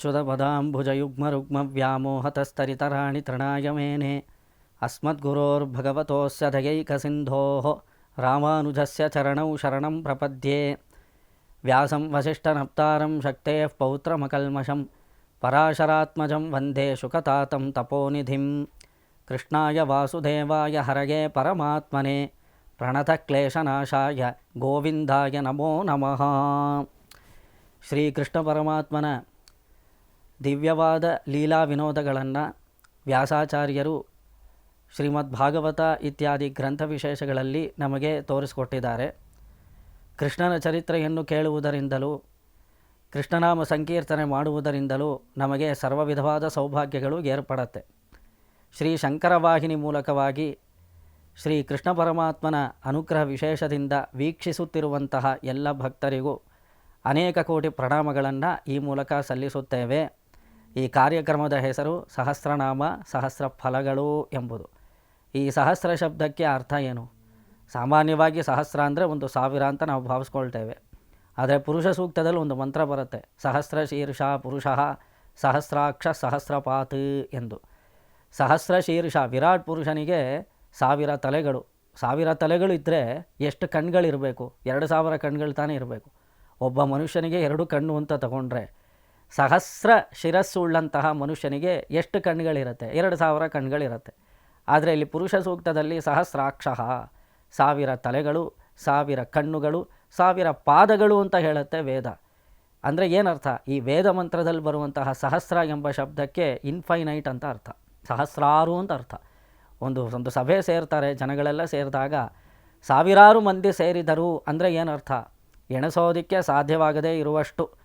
अच्युतपदाम्बुजयुग्मरुग्मव्यामोहतस्तरितराणि तृणाय मेने अस्मद्गुरोर्भगवतोऽस्य धयैकसिन्धोः रामानुजस्य चरणौ शरणं प्रपद्ये। व्यासं वसिष्ठनप्तारं शक्तेः पौत्रमकल्मषं पराशरात्मजं वंदे शुकतातं तपोनिधिं। कृष्णाय वासुदेवाय हरये परमात्मने। प्रणतक्लेशनाशाय गोविन्दाय नमो नमः। श्रीकृष्णपरमात्मन ದಿವ್ಯವಾದ ಲೀಲಾ ವಿನೋದಗಳನ್ನು ವ್ಯಾಸಾಚಾರ್ಯರು ಶ್ರೀಮದ್ ಭಾಗವತ ಇತ್ಯಾದಿ ಗ್ರಂಥ ವಿಶೇಷಗಳಲ್ಲಿ ನಮಗೆ ತೋರಿಸಿಕೊಟ್ಟಿದ್ದಾರೆ. ಕೃಷ್ಣನ ಚರಿತ್ರೆಯನ್ನು ಕೇಳುವುದರಿಂದಲೂ, ಕೃಷ್ಣನಾಮ ಸಂಕೀರ್ತನೆ ಮಾಡುವುದರಿಂದಲೂ ನಮಗೆ ಸರ್ವ ವಿಧವಾದ ಸೌಭಾಗ್ಯಗಳು ಏರ್ಪಡತ್ತೆ. ಶ್ರೀ ಶಂಕರವಾಹಿನಿ ಮೂಲಕವಾಗಿ ಶ್ರೀ ಕೃಷ್ಣ ಪರಮಾತ್ಮನ ಅನುಗ್ರಹ ವಿಶೇಷದಿಂದ ವೀಕ್ಷಿಸುತ್ತಿರುವಂತಹ ಎಲ್ಲ ಭಕ್ತರಿಗೂ ಅನೇಕ ಕೋಟಿ ಪ್ರಣಾಮಗಳನ್ನು ಈ ಮೂಲಕ ಸಲ್ಲಿಸುತ್ತೇವೆ. ಈ ಕಾರ್ಯಕ್ರಮದ ಹೆಸರು ಸಹಸ್ರನಾಮ ಸಹಸ್ರ ಫಲಗಳು ಎಂಬುದು. ಈ ಸಹಸ್ರ ಶಬ್ದಕ್ಕೆ ಅರ್ಥ ಏನು? ಸಾಮಾನ್ಯವಾಗಿ ಸಹಸ್ರ ಅಂದರೆ ಒಂದು ಸಾವಿರ ಅಂತ ನಾವು ಭಾವಿಸ್ಕೊಳ್ತೇವೆ. ಆದರೆ ಪುರುಷ ಸೂಕ್ತದಲ್ಲಿ ಒಂದು ಮಂತ್ರ ಬರುತ್ತೆ. ಸಹಸ್ರ ಶೀರ್ಷ ಪುರುಷ, ಸಹಸ್ರಾಕ್ಷ ಸಹಸ್ರಪಾತ್ ಎಂದು. ಸಹಸ್ರ ಶೀರ್ಷ ವಿರಾಟ್ ಪುರುಷನಿಗೆ ಸಾವಿರ ತಲೆಗಳು. ಸಾವಿರ ತಲೆಗಳು ಇದ್ದರೆ ಎಷ್ಟು ಕಣ್ಗಳಿರಬೇಕು? ಎರಡು ಸಾವಿರ ಕಣ್ಗಳು ತಾನೇ ಇರಬೇಕು. ಒಬ್ಬ ಮನುಷ್ಯನಿಗೆ ಎರಡು ಕಣ್ಣು ಅಂತ ತಗೊಂಡ್ರೆ ಸಹಸ್ರ ಶಿರಸ್ಸುಳ್ಳಂತಹ ಮನುಷ್ಯನಿಗೆ ಎಷ್ಟು ಕಣ್ಗಳಿರುತ್ತೆ ಎರಡು ಸಾವಿರ ಕಣ್ಗಳಿರುತ್ತೆ ಆದರೆ ಇಲ್ಲಿ ಪುರುಷ ಸೂಕ್ತದಲ್ಲಿ ಸಹಸ್ರಾಕ್ಷ, ಸಾವಿರ ತಲೆಗಳು, ಸಾವಿರ ಕಣ್ಣುಗಳು, ಸಾವಿರ ಪಾದಗಳು ಅಂತ ಹೇಳುತ್ತೆ ವೇದ. ಅಂದರೆ ಏನರ್ಥ? ಈ ವೇದ ಮಂತ್ರದಲ್ಲಿ ಬರುವಂತಹ ಸಹಸ್ರ ಎಂಬ ಶಬ್ದಕ್ಕೆ ಇನ್ಫೈನೈಟ್ ಅಂತ ಅರ್ಥ. ಸಹಸ್ರಾರು ಅಂತ ಅರ್ಥ. ಒಂದು ಒಂದು ಸಭೆ ಸೇರ್ತಾರೆ, ಜನಗಳೆಲ್ಲ ಸೇರಿದಾಗ ಸಾವಿರಾರು ಮಂದಿ ಸೇರಿದರು ಅಂದರೆ ಏನರ್ಥ? ಎಣಿಸೋದಕ್ಕೆ ಸಾಧ್ಯವಾಗದೇ ಇರುವಷ್ಟು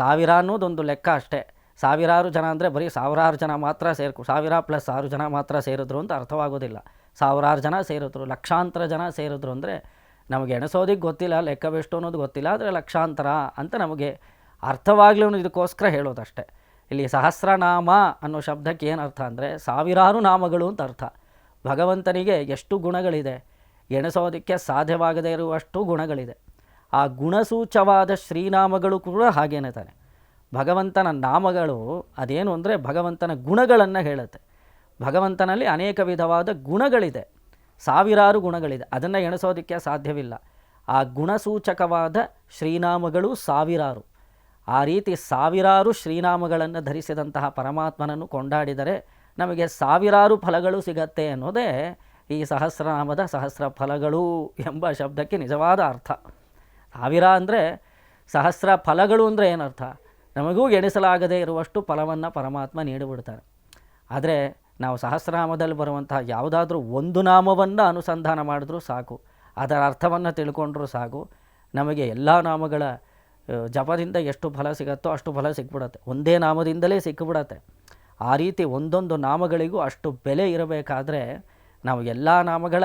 ಸಾವಿರ ಅನ್ನೋದೊಂದು ಲೆಕ್ಕ ಅಷ್ಟೇ. ಸಾವಿರಾರು ಜನ ಅಂದರೆ ಬರೀ ಸಾವಿರಾರು ಜನ ಮಾತ್ರ ಸೇರ್ಕೊ, ಸಾವಿರ ಪ್ಲಸ್ ಆರು ಜನ ಮಾತ್ರ ಸೇರಿದ್ರು ಅಂತ ಅರ್ಥವಾಗೋದಿಲ್ಲ. ಸಾವಿರಾರು ಜನ ಸೇರಿದ್ರು, ಲಕ್ಷಾಂತರ ಜನ ಸೇರಿದ್ರು ಅಂದರೆ ನಮಗೆ ಎಣಿಸೋದಕ್ಕೆ ಗೊತ್ತಿಲ್ಲ ಲೆಕ್ಕವೆಷ್ಟು ಅನ್ನೋದು ಗೊತ್ತಿಲ್ಲ, ಆದರೆ ಲಕ್ಷಾಂತರ ಅಂತ ನಮಗೆ ಅರ್ಥವಾಗಲಿ ಇದಕ್ಕೋಸ್ಕರ ಹೇಳೋದಷ್ಟೇ. ಇಲ್ಲಿ ಸಹಸ್ರನಾಮ ಅನ್ನೋ ಶಬ್ದಕ್ಕೆ ಏನು ಅರ್ಥ ಅಂದರೆ ಸಾವಿರಾರು ನಾಮಗಳು ಅಂತ ಅರ್ಥ. ಭಗವಂತನಿಗೆ ಎಷ್ಟು ಗುಣಗಳಿದೆ, ಎಣಿಸೋದಕ್ಕೆ ಸಾಧ್ಯವಾಗದೇ ಇರುವಷ್ಟು ಗುಣಗಳಿದೆ. ಆ ಗುಣಸೂಚವಾದ ಶ್ರೀನಾಮಗಳು ಕೂಡ ಹಾಗೇನೆ ತಾನೆ. ಭಗವಂತನ ನಾಮಗಳು ಅದೇನು ಅಂದರೆ ಭಗವಂತನ ಗುಣಗಳನ್ನು ಹೇಳುತ್ತೆ. ಭಗವಂತನಲ್ಲಿ ಅನೇಕ ವಿಧವಾದ ಗುಣಗಳಿದೆ. ಸಾವಿರಾರು ಗುಣಗಳಿದೆ. ಅದನ್ನು ಎಣಿಸೋದಕ್ಕೆ ಸಾಧ್ಯವಿಲ್ಲ. ಆ ಗುಣಸೂಚಕವಾದ ಶ್ರೀನಾಮಗಳು ಸಾವಿರಾರು. ಆ ರೀತಿ ಸಾವಿರಾರು ಶ್ರೀನಾಮಗಳನ್ನು ಧರಿಸಿದಂತಹ ಪರಮಾತ್ಮನನ್ನು ಕೊಂಡಾಡಿದರೆ ನಮಗೆ ಸಾವಿರಾರು ಫಲಗಳು ಸಿಗತ್ತೆ ಅನ್ನೋದೇ ಈ ಸಹಸ್ರನಾಮದ ಸಹಸ್ರ ಫಲಗಳು ಎಂಬ ಶಬ್ದಕ್ಕೆ ನಿಜವಾದ ಅರ್ಥ. ಸಾವಿರ ಅಂದರೆ ಸಹಸ್ರ ಫಲಗಳು ಅಂದರೆ ಏನರ್ಥ? ನಮಗೂ ಎಣಿಸಲಾಗದೇ ಇರುವಷ್ಟು ಫಲವನ್ನು ಪರಮಾತ್ಮ ನೀಡಿಬಿಡ್ತಾರೆ. ಆದರೆ ನಾವು ಸಹಸ್ರನಾಮದಲ್ಲಿ ಬರುವಂತಹ ಯಾವುದಾದ್ರೂ ಒಂದು ನಾಮವನ್ನು ಅನುಸಂಧಾನ ಮಾಡಿದ್ರೂ ಸಾಕು. ಅದರ ಅರ್ಥವನ್ನು ತಿಳ್ಕೊಂಡ್ರೂ ಸಾಕು. ನಮಗೆ ಎಲ್ಲ ನಾಮಗಳ ಜಪದಿಂದ ಎಷ್ಟು ಫಲ ಸಿಗುತ್ತೋ ಅಷ್ಟು ಫಲ ಸಿಕ್ಬಿಡತ್ತೆ. ಒಂದೇ ನಾಮದಿಂದಲೇ ಸಿಕ್ಕಿಬಿಡತ್ತೆ ಆ ರೀತಿ ಒಂದೊಂದು ನಾಮಗಳಿಗೂ ಅಷ್ಟು ಬೆಲೆ ಇರಬೇಕಾದ್ರೆ ನಾವು ಎಲ್ಲ ನಾಮಗಳ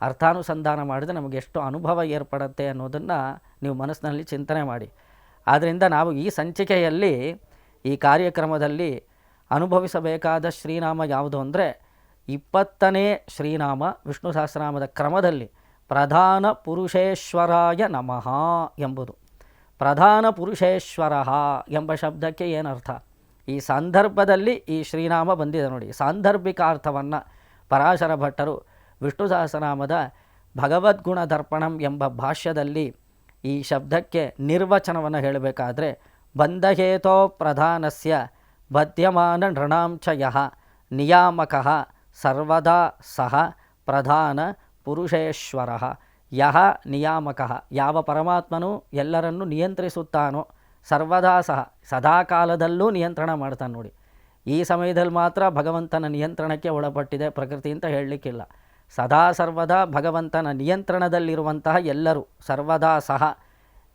ಅರ್ಥಾನುಸಂಧಾನ ಮಾಡಿದರೆ ನಮಗೆ ಎಷ್ಟು ಅನುಭವ ಏರ್ಪಡುತ್ತೆ ಅನ್ನೋದನ್ನು ನೀವು ಮನಸ್ಸಿನಲ್ಲಿ ಚಿಂತನೆ ಮಾಡಿ. ಆದ್ದರಿಂದ ನಾವು ಈ ಸಂಚಿಕೆಯಲ್ಲಿ, ಈ ಕಾರ್ಯಕ್ರಮದಲ್ಲಿ ಅನುಭವಿಸಬೇಕಾದ ಶ್ರೀನಾಮ ಯಾವುದು ಅಂದರೆ, ಇಪ್ಪತ್ತನೇ ಶ್ರೀನಾಮ ವಿಷ್ಣು ಸಹಸ್ರನಾಮದ ಕ್ರಮದಲ್ಲಿ ಪ್ರಧಾನ ಪುರುಷೇಶ್ವರಾಯ ನಮಃ ಎಂಬುದು. ಪ್ರಧಾನ ಪುರುಷೇಶ್ವರ ಎಂಬ ಶಬ್ದಕ್ಕೆ ಏನರ್ಥ? ಈ ಸಂದರ್ಭದಲ್ಲಿ ಈ ಶ್ರೀನಾಮ ಬಂದಿದೆ ನೋಡಿ. ಸಾಂದರ್ಭಿಕ ಅರ್ಥವನ್ನು ಪರಾಶರ ಭಟ್ಟರು ವಿಷ್ಣು ಸಹಸ್ರನಾಮದ ಭಗವದ್ಗುಣ ದರ್ಪಣಂ ಎಂಬ ಭಾಷ್ಯದಲ್ಲಿ ಈ ಶಬ್ದಕ್ಕೆ ನಿರ್ವಚನವನ್ನು ಹೇಳಬೇಕಾದ್ರೆ, ಬಂಧಹೇತೋ ಪ್ರಧಾನಸ್ಯ ಬದ್ಯಮಾನ ನೃಣಾಂಚಯ ನಿಯಾಮಕ ಸರ್ವದಾ ಸಹ ಪ್ರಧಾನ ಪುರುಷೇಶ್ವರ. ಯಹ ನಿಯಾಮಕ. ಯಾವ ಪರಮಾತ್ಮನು ಎಲ್ಲರನ್ನು ನಿಯಂತ್ರಿಸುತ್ತಾನೋ, ಸರ್ವದಾ ಸಹ, ಸದಾಕಾಲದಲ್ಲೂ ನಿಯಂತ್ರಣ ಮಾಡ್ತಾನೆ ನೋಡಿ. ಈ ಸಮಯದಲ್ಲಿ ಮಾತ್ರ ಭಗವಂತನ ನಿಯಂತ್ರಣಕ್ಕೆ ಒಳಪಟ್ಟಿದೆ ಪ್ರಕೃತಿ ಅಂತ ಹೇಳಲಿಕ್ಕಿಲ್ಲ. ಸದಾ ಸರ್ವದಾ ಭಗವಂತನ ನಿಯಂತ್ರಣದಲ್ಲಿರುವಂತಹ ಎಲ್ಲರೂ, ಸರ್ವದಾ ಸಹ.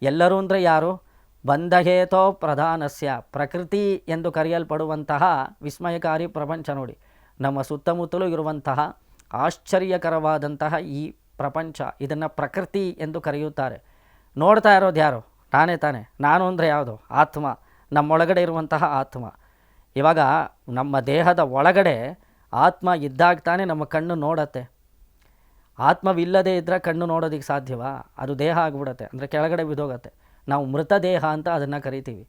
ಎಲ್ಲರೂ ಅಂದರೆ ಯಾರು? ಬಂಧಹೇತೋ ಪ್ರಧಾನಸ್ಯ, ಪ್ರಕೃತಿ ಎಂದು ಕರೆಯಲ್ಪಡುವಂತಹ ವಿಸ್ಮಯಕಾರಿ ಪ್ರಪಂಚ ನೋಡಿ. ನಮ್ಮ ಸುತ್ತಮುತ್ತಲೂ ಇರುವಂತಹ ಆಶ್ಚರ್ಯಕರವಾದಂತಹ ಈ ಪ್ರಪಂಚ ಇದನ್ನು ಪ್ರಕೃತಿ ಎಂದು ಕರೆಯುತ್ತಾರೆ. ನೋಡ್ತಾ ಇರೋದು ಯಾರು? ನಾನೇ ತಾನೆ. ನಾನು ಅಂದರೆ ಯಾವುದು? ಆತ್ಮ. ನಮ್ಮೊಳಗಡೆ ಇರುವಂತಹ ಆತ್ಮ. ಇವಾಗ ನಮ್ಮ ದೇಹದ ಒಳಗಡೆ ಆತ್ಮ ಇದ್ದಾಗ ತಾನೇ ನಮ್ಮ ಕಣ್ಣು ನೋಡತ್ತೆ. ಆತ್ಮವಿಲ್ಲದೆ ಇದ್ದರೆ ಕಣ್ಣು ನೋಡೋದಕ್ಕೆ ಸಾಧ್ಯವಾ? ಅದು ದೇಹ ಆಗಿಬಿಡತ್ತೆ. ಅಂದರೆ ಕೆಳಗಡೆ ಬಿದ್ದೋಗತ್ತೆ. ನಾವು ಮೃತ ದೇಹ ಅಂತ ಅದನ್ನು ಕರಿತೀವಿ.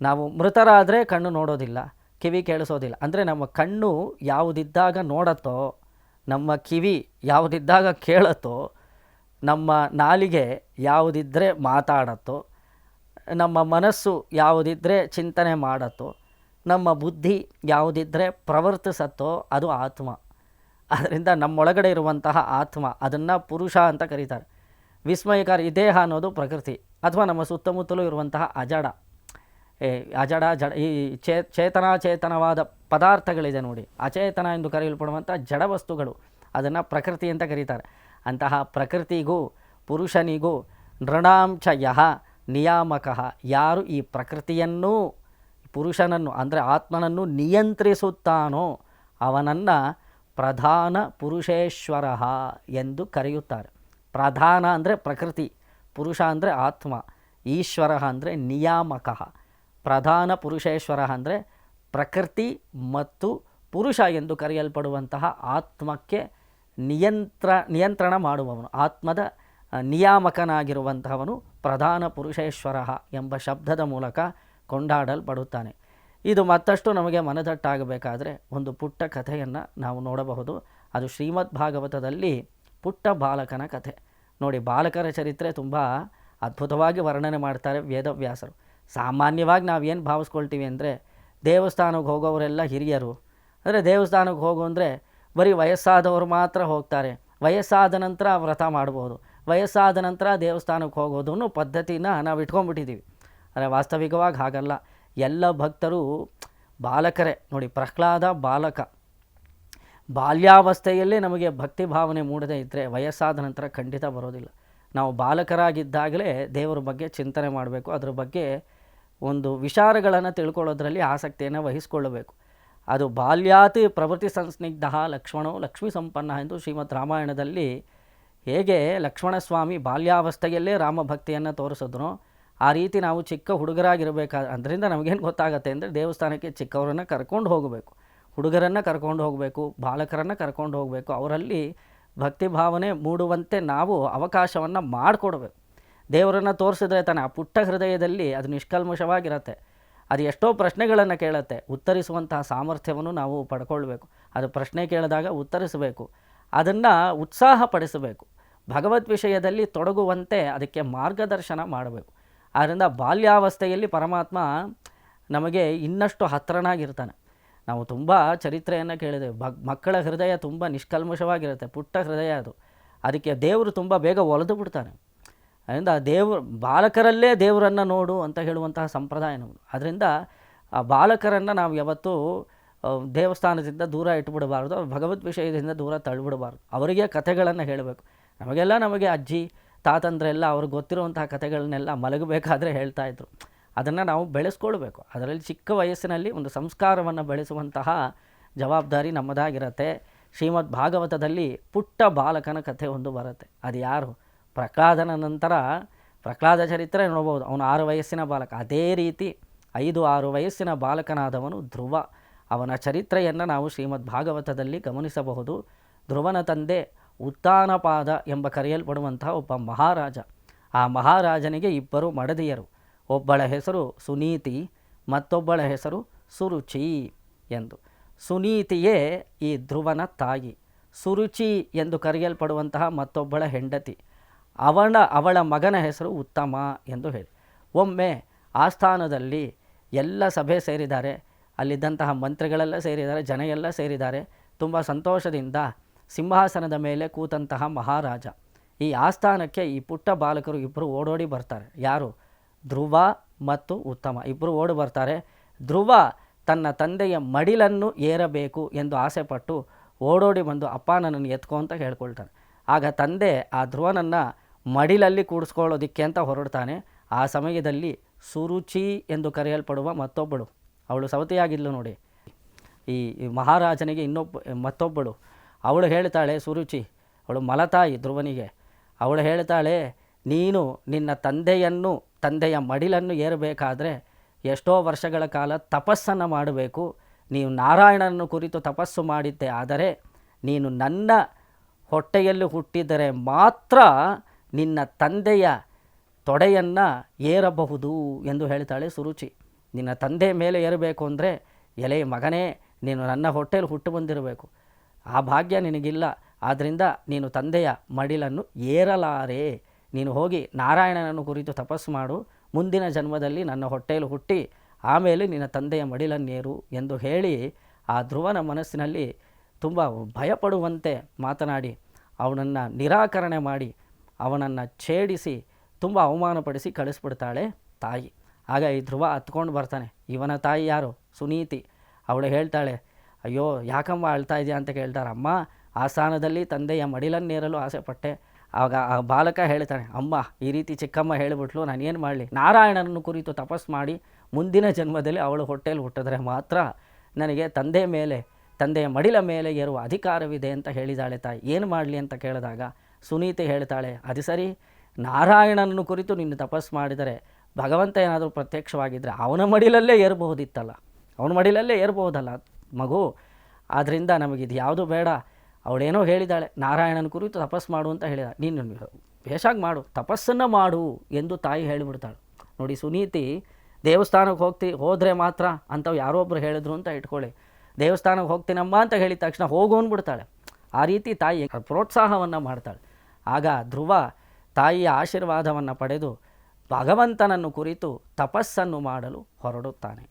ನಾವು ಮೃತರಾದರೆ ಕಣ್ಣು ನೋಡೋದಿಲ್ಲ, ಕಿವಿ ಕೇಳಿಸೋದಿಲ್ಲ. ಅಂದರೆ ನಮ್ಮ ಕಣ್ಣು ಯಾವುದಿದ್ದಾಗ ನೋಡತ್ತೋ, ನಮ್ಮ ಕಿವಿ ಯಾವುದಿದ್ದಾಗ ಕೇಳತ್ತೋ, ನಮ್ಮ ನಾಲಿಗೆ ಯಾವುದಿದ್ದರೆ ಮಾತಾಡತ್ತೋ, ನಮ್ಮ ಮನಸ್ಸು ಯಾವುದಿದ್ದರೆ ಚಿಂತನೆ ಮಾಡತ್ತೋ, ನಮ್ಮ ಬುದ್ಧಿ ಯಾವುದಿದ್ದರೆ ಪ್ರವರ್ತಿಸತ್ತೋ ಅದು ಆತ್ಮ. ಅದರಿಂದ ನಮ್ಮೊಳಗಡೆ ಇರುವಂತಹ ಆತ್ಮ, ಅದನ್ನು ಪುರುಷ ಅಂತ ಕರೀತಾರೆ. ವಿಸ್ಮಯಕಾರಿ ಇದೇಹ ದೇಹ ಅನ್ನೋದು ಪ್ರಕೃತಿ ಅಥವಾ ನಮ್ಮ ಸುತ್ತಮುತ್ತಲೂ ಇರುವಂತಹ ಅಜಡ. ಏ, ಅಜಡ, ಜಡ, ಈ ಚೇ, ಚೇತನಾಚೇತನವಾದ ಪದಾರ್ಥಗಳಿದೆ ನೋಡಿ. ಅಚೇತನ ಎಂದು ಕರೆಯಲ್ಪಡುವಂಥ ಜಡ ವಸ್ತುಗಳು, ಅದನ್ನು ಪ್ರಕೃತಿ ಅಂತ ಕರೀತಾರೆ. ಅಂತಹ ಪ್ರಕೃತಿಗೂ, ಪುರುಷನಿಗೂ ನೃಣಾಂಶ ಯಹ, ನಿಯಾಮಕ. ಯಾರು ಈ ಪ್ರಕೃತಿಯನ್ನು, ಪುರುಷನನ್ನು, ಅಂದರೆ ಆತ್ಮನನ್ನು ನಿಯಂತ್ರಿಸುತ್ತಾನೋ, ಅವನನ್ನು ಪ್ರಧಾನ ಪುರುಷೇಶ್ವರ ಎಂದು ಕರೆಯುತ್ತಾರೆ. ಪ್ರಧಾನ ಅಂದರೆ ಪ್ರಕೃತಿ, ಪುರುಷ ಅಂದರೆ ಆತ್ಮ, ಈಶ್ವರ ಅಂದರೆ ನಿಯಾಮಕ. ಪ್ರಧಾನ ಪುರುಷೇಶ್ವರ ಅಂದರೆ ಪ್ರಕೃತಿ ಮತ್ತು ಪುರುಷ ಎಂದು ಕರೆಯಲ್ಪಡುವಂತಹ ಆತ್ಮಕ್ಕೆ ನಿಯಂತ್ರ, ನಿಯಂತ್ರಣ ಮಾಡುವವನು, ಆತ್ಮದ ನಿಯಾಮಕನಾಗಿರುವಂತಹವನು ಪ್ರಧಾನ ಪುರುಷೇಶ್ವರ ಎಂಬ ಶಬ್ದದ ಮೂಲಕ ಕೊಂಡಾಡಲ್ಪಡುತ್ತಾನೆ. ಇದು ಮತ್ತಷ್ಟು ನಮಗೆ ಮನದಟ್ಟಾಗಬೇಕಾದರೆ ಒಂದು ಪುಟ್ಟ ಕಥೆಯನ್ನು ನಾವು ನೋಡಬಹುದು. ಅದು ಶ್ರೀಮದ್ ಭಾಗವತದಲ್ಲಿ ಪುಟ್ಟ ಬಾಲಕನ ಕಥೆ. ನೋಡಿ, ಬಾಲಕರ ಚರಿತ್ರೆ ತುಂಬ ಅದ್ಭುತವಾಗಿ ವರ್ಣನೆ ಮಾಡ್ತಾರೆ ವೇದವ್ಯಾಸರು. ಸಾಮಾನ್ಯವಾಗಿ ನಾವೇನು ಭಾವಿಸ್ಕೊಳ್ತೀವಿ ಅಂದರೆ ದೇವಸ್ಥಾನಕ್ಕೆ ಹೋಗೋವರೆಲ್ಲ ಹಿರಿಯರು. ಅಂದರೆ ದೇವಸ್ಥಾನಕ್ಕೆ ಹೋಗು ಅಂದರೆ ಬರೀ ವಯಸ್ಸಾದವರು ಮಾತ್ರ ಹೋಗ್ತಾರೆ. ವಯಸ್ಸಾದ ನಂತರ ವ್ರತ ಮಾಡ್ಬೋದು. ವಯಸ್ಸಾದ ನಂತರ ದೇವಸ್ಥಾನಕ್ಕೆ ಹೋಗೋದು ಅನ್ನೋ ಪದ್ಧತಿನ ನಾವು ಇಟ್ಕೊಂಡ್ಬಿಟ್ಟಿದ್ದೀವಿ ಆದರೆ ವಾಸ್ತವಿಕವಾಗಿ ಹಾಗಲ್ಲ. ಎಲ್ಲ ಭಕ್ತರು ಬಾಲಕರೇ. ನೋಡಿ, ಪ್ರಹ್ಲಾದ ಬಾಲಕ. ಬಾಲ್ಯಾವಸ್ಥೆಯಲ್ಲೇ ನಮಗೆ ಭಕ್ತಿ ಭಾವನೆ ಮೂಡದೇ ಇದ್ದರೆ ವಯಸ್ಸಾದ ನಂತರ ಖಂಡಿತ ಬರೋದಿಲ್ಲ. ನಾವು ಬಾಲಕರಾಗಿದ್ದಾಗಲೇ ದೇವರ ಬಗ್ಗೆ ಚಿಂತನೆ ಮಾಡಬೇಕು. ಅದರ ಬಗ್ಗೆ ಒಂದು ವಿಚಾರಗಳನ್ನು ತಿಳ್ಕೊಳ್ಳೋದ್ರಲ್ಲಿ ಆಸಕ್ತಿಯನ್ನು ವಹಿಸ್ಕೊಳ್ಳಬೇಕು. ಅದು ಬಾಲ್ಯಾತಿ ಪ್ರವೃತ್ತಿ ಸಂಸ್ನಿಗ್ಧ ಲಕ್ಷ್ಮಣೋ ಲಕ್ಷ್ಮೀ ಸಂಪನ್ನ ಎಂದು ಶ್ರೀಮದ್ ರಾಮಾಯಣದಲ್ಲಿ ಹೇಗೆ ಲಕ್ಷ್ಮಣಸ್ವಾಮಿ ಬಾಲ್ಯಾವಸ್ಥೆಯಲ್ಲೇ ರಾಮಭಕ್ತಿಯನ್ನು ತೋರಿಸಿದ್ನೋ ಆ ರೀತಿ ನಾವು ಚಿಕ್ಕ ಹುಡುಗರಾಗಿರಬೇಕಾದ, ಅದರಿಂದ ನಮಗೇನು ಗೊತ್ತಾಗುತ್ತೆ ಅಂದರೆ ದೇವಸ್ಥಾನಕ್ಕೆ ಚಿಕ್ಕವರನ್ನು ಕರ್ಕೊಂಡು ಹೋಗಬೇಕು. ಹುಡುಗರನ್ನು ಕರ್ಕೊಂಡು ಹೋಗಬೇಕು, ಬಾಲಕರನ್ನು ಕರ್ಕೊಂಡು ಹೋಗಬೇಕು. ಅವರಲ್ಲಿ ಭಕ್ತಿ ಭಾವನೆ ಮೂಡುವಂತೆ ನಾವು ಅವಕಾಶವನ್ನು ಮಾಡಿಕೊಡ್ಬೇಕು. ದೇವರನ್ನು ತೋರಿಸಿದ್ರೆ ತಾನೆ ಆ ಪುಟ್ಟ ಹೃದಯದಲ್ಲಿ ಅದು ನಿಷ್ಕಲ್ಮಶವಾಗಿರತ್ತೆ. ಅದು ಎಷ್ಟೋ ಪ್ರಶ್ನೆಗಳನ್ನು ಕೇಳುತ್ತೆ. ಉತ್ತರಿಸುವಂತಹ ಸಾಮರ್ಥ್ಯವನ್ನು ನಾವು ಪಡ್ಕೊಳ್ಬೇಕು. ಅದು ಪ್ರಶ್ನೆ ಕೇಳಿದಾಗ ಉತ್ತರಿಸಬೇಕು. ಅದನ್ನು ಉತ್ಸಾಹಪಡಿಸಬೇಕು. ಭಗವದ್ ವಿಷಯದಲ್ಲಿ ತೊಡಗುವಂತೆ ಅದಕ್ಕೆ ಮಾರ್ಗದರ್ಶನ ಮಾಡಬೇಕು. ಆದ್ದರಿಂದ ಬಾಲ್ಯಾವಸ್ಥೆಯಲ್ಲಿ ಪರಮಾತ್ಮ ನಮಗೆ ಇನ್ನಷ್ಟು ಹತ್ತಿರನಾಗಿರ್ತಾನೆ ನಾವು ತುಂಬ ಚರಿತ್ರೆಯನ್ನು ಕೇಳಿದ್ದೇವೆ. ಮಕ್ಕಳ ಹೃದಯ ತುಂಬ ನಿಷ್ಕಲ್ಮಶವಾಗಿರುತ್ತೆ. ಪುಟ್ಟ ಹೃದಯ ಅದು. ಅದಕ್ಕೆ ದೇವರು ತುಂಬ ಬೇಗ ಒಲೆದು ಬಿಡ್ತಾನೆ. ಅದರಿಂದ ದೇವರು, ಬಾಲಕರಲ್ಲೇ ದೇವರನ್ನು ನೋಡು ಅಂತ ಹೇಳುವಂತಹ ಸಂಪ್ರದಾಯ ನಮ್ಮದು ಅದರಿಂದ ಆ ಬಾಲಕರನ್ನು ನಾವು ಯಾವತ್ತೂ ದೇವಸ್ಥಾನದಿಂದ ದೂರ ಇಟ್ಬಿಡಬಾರ್ದು ಭಗವದ್ ವಿಷಯದಿಂದ ದೂರ ತಳ್ಳಿಬಿಡಬಾರ್ದು ಅವರಿಗೆ ಕಥೆಗಳನ್ನು ಹೇಳಬೇಕು. ನಮಗೆಲ್ಲ ನಮಗೆ ಅಜ್ಜಿ ತಾತಂದ್ರೆಲ್ಲ ಅವ್ರಿಗೆ ಗೊತ್ತಿರುವಂತಹ ಕಥೆಗಳನ್ನೆಲ್ಲ ಮಲಗಬೇಕಾದ್ರೆ ಹೇಳ್ತಾ ಇದ್ರು. ಅದನ್ನು ನಾವು ಬೆಳೆಸ್ಕೊಳ್ಬೇಕು. ಅದರಲ್ಲಿ ಚಿಕ್ಕ ವಯಸ್ಸಿನಲ್ಲಿ ಒಂದು ಸಂಸ್ಕಾರವನ್ನು ಬೆಳೆಸುವಂತಹ ಜವಾಬ್ದಾರಿ ನಮ್ಮದಾಗಿರತ್ತೆ. ಶ್ರೀಮದ್ ಭಾಗವತದಲ್ಲಿ ಪುಟ್ಟ ಬಾಲಕನ ಕಥೆ ಒಂದು ಬರುತ್ತೆ. ಅದು ಯಾರು? ಪ್ರಹ್ಲಾದನ ನಂತರ ಪ್ರಹ್ಲಾದ ಚರಿತ್ರೆ ನೋಡ್ಬೋದು. ಅವನು ಆರು ವಯಸ್ಸಿನ ಬಾಲಕ. ಅದೇ ರೀತಿ ಐದು ಆರು ವಯಸ್ಸಿನ ಬಾಲಕನಾದವನು ಧ್ರುವ. ಅವನ ಚರಿತ್ರೆಯನ್ನು ನಾವು ಶ್ರೀಮದ್ ಭಾಗವತದಲ್ಲಿ ಗಮನಿಸಬಹುದು. ಧ್ರುವನ ತಂದೆ ಉತ್ತಾನಪಾದ ಎಂಬ ಕರೆಯಲ್ಪಡುವಂತಹ ಒಬ್ಬ ಮಹಾರಾಜ. ಆ ಮಹಾರಾಜನಿಗೆ ಇಬ್ಬರು ಮಡದಿಯರು. ಒಬ್ಬಳ ಹೆಸರು ಸುನೀತಿ, ಮತ್ತೊಬ್ಬಳ ಹೆಸರು ಸುರುಚಿ ಎಂದು. ಸುನೀತಿಯೇ ಈ ಧ್ರುವನ ತಾಯಿ. ಸುರುಚಿ ಎಂದು ಕರೆಯಲ್ಪಡುವಂತಹ ಮತ್ತೊಬ್ಬಳ ಹೆಂಡತಿ. ಅವಳ ಅವಳ ಮಗನ ಹೆಸರು ಉತ್ತಮ ಎಂದು ಹೇಳಿ. ಒಮ್ಮೆ ಆಸ್ಥಾನದಲ್ಲಿ ಎಲ್ಲ ಸಭೆ ಸೇರಿದ್ದಾರೆ. ಅಲ್ಲಿದ್ದಂತಹ ಮಂತ್ರಿಗಳೆಲ್ಲ ಸೇರಿದ್ದಾರೆ, ಜನ ಎಲ್ಲ ಸೇರಿದ್ದಾರೆ. ತುಂಬ ಸಂತೋಷದಿಂದ ಸಿಂಹಾಸನದ ಮೇಲೆ ಕೂತಂತಹ ಮಹಾರಾಜ. ಈ ಆಸ್ಥಾನಕ್ಕೆ ಈ ಪುಟ್ಟ ಬಾಲಕರು ಇಬ್ಬರು ಓಡೋಡಿ ಬರ್ತಾರೆ. ಯಾರು? ಧ್ರುವ ಮತ್ತು ಉತ್ತಮ. ಇಬ್ಬರು ಓಡಿ ಬರ್ತಾರೆ. ಧ್ರುವ ತನ್ನ ತಂದೆಯ ಮಡಿಲನ್ನು ಏರಬೇಕು ಎಂದು ಆಸೆಪಟ್ಟು ಓಡೋಡಿ ಬಂದು ಅಪ್ಪ ನನ್ನನ್ನು ಎತ್ಕೊ ಅಂತ ಹೇಳ್ಕೊಳ್ತಾನೆ. ಆಗ ತಂದೆ ಆ ಧ್ರುವನನ್ನು ಮಡಿಲಲ್ಲಿ ಕೂಡಿಸ್ಕೊಳ್ಳೋದಿಕ್ಕೆ ಅಂತ ಹೊರಡ್ತಾನೆ. ಆ ಸಮಯದಲ್ಲಿ ಸುರುಚಿ ಎಂದು ಕರೆಯಲ್ಪಡುವ ಮತ್ತೊಬ್ಬಳು. ಅವಳು ಸವತಿಯಾಗಿದ್ಲು ನೋಡಿ. ಈ ಈ ಮಹಾರಾಜನಿಗೆ ಇನ್ನೊಬ್ಬ ಮತ್ತೊಬ್ಬಳು. ಅವಳು ಹೇಳ್ತಾಳೆ, ಸುರುಚಿ, ಅವಳು ಮಲತಾಯಿ ಧ್ರುವನಿಗೆ. ಅವಳು ಹೇಳ್ತಾಳೆ, ನೀನು ನಿನ್ನ ತಂದೆಯನ್ನು, ತಂದೆಯ ಮಡಿಲನ್ನು ಏರಬೇಕಾದ್ರೆ ಎಷ್ಟೋ ವರ್ಷಗಳ ಕಾಲ ತಪಸ್ಸನ್ನು ಮಾಡಬೇಕು. ನೀವು ನಾರಾಯಣನನ್ನು ಕುರಿತು ತಪಸ್ಸು ಮಾಡಿದ್ದೆ, ಆದರೆ ನೀನು ನನ್ನ ಹೊಟ್ಟೆಯಲ್ಲಿ ಹುಟ್ಟಿದರೆ ಮಾತ್ರ ನಿನ್ನ ತಂದೆಯ ತೊಡೆಯನ್ನು ಏರಬಹುದು ಎಂದು ಹೇಳ್ತಾಳೆ ಸುರುಚಿ. ನಿನ್ನ ತಂದೆ ಮೇಲೆ ಏರಬೇಕು ಅಂದರೆ ಎಲೆ ಮಗನೇ, ನೀನು ನನ್ನ ಹೊಟ್ಟೆಯಲ್ಲಿ ಹುಟ್ಟು ಬಂದಿರಬೇಕು. ಆ ಭಾಗ್ಯ ನಿನಗಿಲ್ಲ. ಆದ್ದರಿಂದ ನೀನು ತಂದೆಯ ಮಡಿಲನ್ನು ಏರಲಾರೆ. ನೀನು ಹೋಗಿ ನಾರಾಯಣನನ್ನು ಕುರಿತು ತಪಸ್ಸು ಮಾಡು. ಮುಂದಿನ ಜನ್ಮದಲ್ಲಿ ನನ್ನ ಹೊಟ್ಟೆಯಲ್ಲಿ ಹುಟ್ಟಿ ಆಮೇಲೆ ನಿನ್ನ ತಂದೆಯ ಮಡಿಲನ್ನೇರು ಎಂದು ಹೇಳಿ ಆ ಧ್ರುವನ ಮನಸ್ಸಿನಲ್ಲಿ ತುಂಬ ಭಯಪಡುವಂತೆ ಮಾತನಾಡಿ, ಅವನನ್ನು ನಿರಾಕರಣೆ ಮಾಡಿ, ಅವನನ್ನು ಛೇಡಿಸಿ, ತುಂಬ ಅವಮಾನಪಡಿಸಿ ಕಳಿಸ್ಬಿಡ್ತಾಳೆ ತಾಯಿ. ಆಗ ಈ ಧ್ರುವ ಹತ್ಕೊಂಡು ಬರ್ತಾನೆ. ಇವನ ತಾಯಿ ಯಾರು? ಸುನೀತಿ. ಅವಳು ಹೇಳ್ತಾಳೆ ಅಯ್ಯೋ, ಯಾಕಮ್ಮ ಅಳ್ತಾ ಇದೆಯಾ ಅಂತ ಕೇಳ್ತಾರೆ. ಅಮ್ಮ ಆ ಸ್ಥಾನದಲ್ಲಿ ತಂದೆಯ ಮಡಿಲನ್ನೇರಲು ಆಸೆ ಪಟ್ಟೆ ಆಗ ಆ ಬಾಲಕ ಹೇಳ್ತಾನೆ, ಅಮ್ಮ, ಈ ರೀತಿ ಚಿಕ್ಕಮ್ಮ ಹೇಳಿಬಿಟ್ಲು, ನಾನೇನು ಮಾಡಲಿ? ನಾರಾಯಣನನ್ನು ಕುರಿತು ತಪಸ್ ಮಾಡಿ ಮುಂದಿನ ಜನ್ಮದಲ್ಲಿ ಅವಳು ಹೊಟ್ಟೆಯಲ್ಲಿ ಹುಟ್ಟಿದ್ರೆ ಮಾತ್ರ ನನಗೆ ತಂದೆ ಮೇಲೆ, ತಂದೆಯ ಮಡಿಲ ಮೇಲೆ ಏರುವ ಅಧಿಕಾರವಿದೆ ಅಂತ ಹೇಳಿದಾಳೆ ತಾಯಿ. ಏನು ಮಾಡಲಿ ಅಂತ ಕೇಳಿದಾಗ ಸುನೀತೆ ಹೇಳ್ತಾಳೆ, ಅದು ಸರಿ, ನಾರಾಯಣನನ್ನು ಕುರಿತು ನಿನ್ನ ತಪಸ್ ಮಾಡಿದರೆ ಭಗವಂತ ಏನಾದರೂ ಪ್ರತ್ಯಕ್ಷವಾಗಿದ್ದರೆ ಅವನ ಮಡಿಲಲ್ಲೇ ಏರಬಹುದಿತ್ತಲ್ಲ. ಅವನ ಮಡಿಲಲ್ಲೇ ಏರಬಹುದಲ್ಲ. ಮಗು. ಆದ್ದರಿಂದ ಇದು ಯಾವುದು ಬೇಡ. ಅವಳೇನೋ ಹೇಳಿದಾಳೆ. ನಾರಾಯಣನ ಕುರಿತು ತಪಸ್ಸು ಮಾಡು ಅಂತ ಹೇಳಿದ. ನೀನು ಬೇಷಾಗಿ ಮಾಡು. ತಪಸ್ಸನ್ನು ಮಾಡು ಎಂದು ತಾಯಿ ಹೇಳಿಬಿಡ್ತಾಳೆ. ನೋಡಿ ಸುನೀತಿ, ದೇವಸ್ಥಾನಕ್ಕೆ ಹೋಗ್ತಿ, ಹೋದರೆ ಮಾತ್ರ ಅಂಥವು ಯಾರೋ ಒಬ್ಬರು ಹೇಳಿದ್ರು ಅಂತ ಇಟ್ಕೊಳ್ಳಿ. ದೇವಸ್ಥಾನಕ್ಕೆ ಹೋಗ್ತೀನಮ್ಮ ಅಂತ ಹೇಳಿದ ತಕ್ಷಣ ಹೋಗು ಅಂದ್ಬಿಡ್ತಾಳೆ. ಆ ರೀತಿ ತಾಯಿ ಪ್ರೋತ್ಸಾಹವನ್ನು ಮಾಡ್ತಾಳೆ. ಆಗ ಧ್ರುವ ತಾಯಿಯ ಆಶೀರ್ವಾದವನ್ನು ಪಡೆದು ಭಗವಂತನನ್ನು ಕುರಿತು ತಪಸ್ಸನ್ನು ಮಾಡಲು ಹೊರಡುತ್ತಾನೆ.